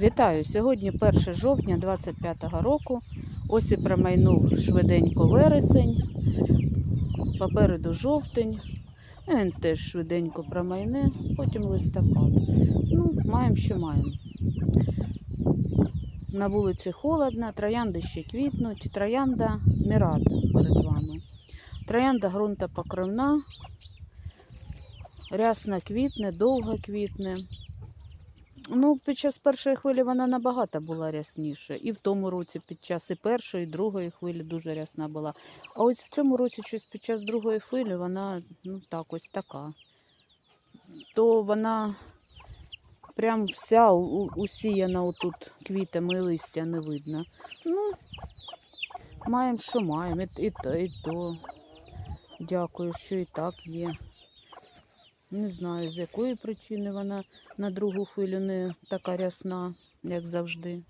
Вітаю! Сьогодні 1 жовтня 25-го року. Ось і промайнув швиденько вересень. Попереду жовтень. Він теж швиденько промайне, потім листопад. Ну, маємо, що маємо. На вулиці холодно, троянди ще квітнуть. Троянда Мірада перед вами. Троянда ґрунтопокривна, рясно квітне, довго квітне. Ну, під час першої хвилі вона набагато була рясніше. І в тому році під час і першої, і другої хвилі дуже рясна була. А ось в цьому році щось під час другої хвилі вона ну так ось така. То вона прям вся усіяна отут квітами і листя не видно. Ну, маємо, що маємо. І, то- і то. Дякую, що і так є. Не знаю, з якої причини вона на другу хвилю не така рясна, як завжди.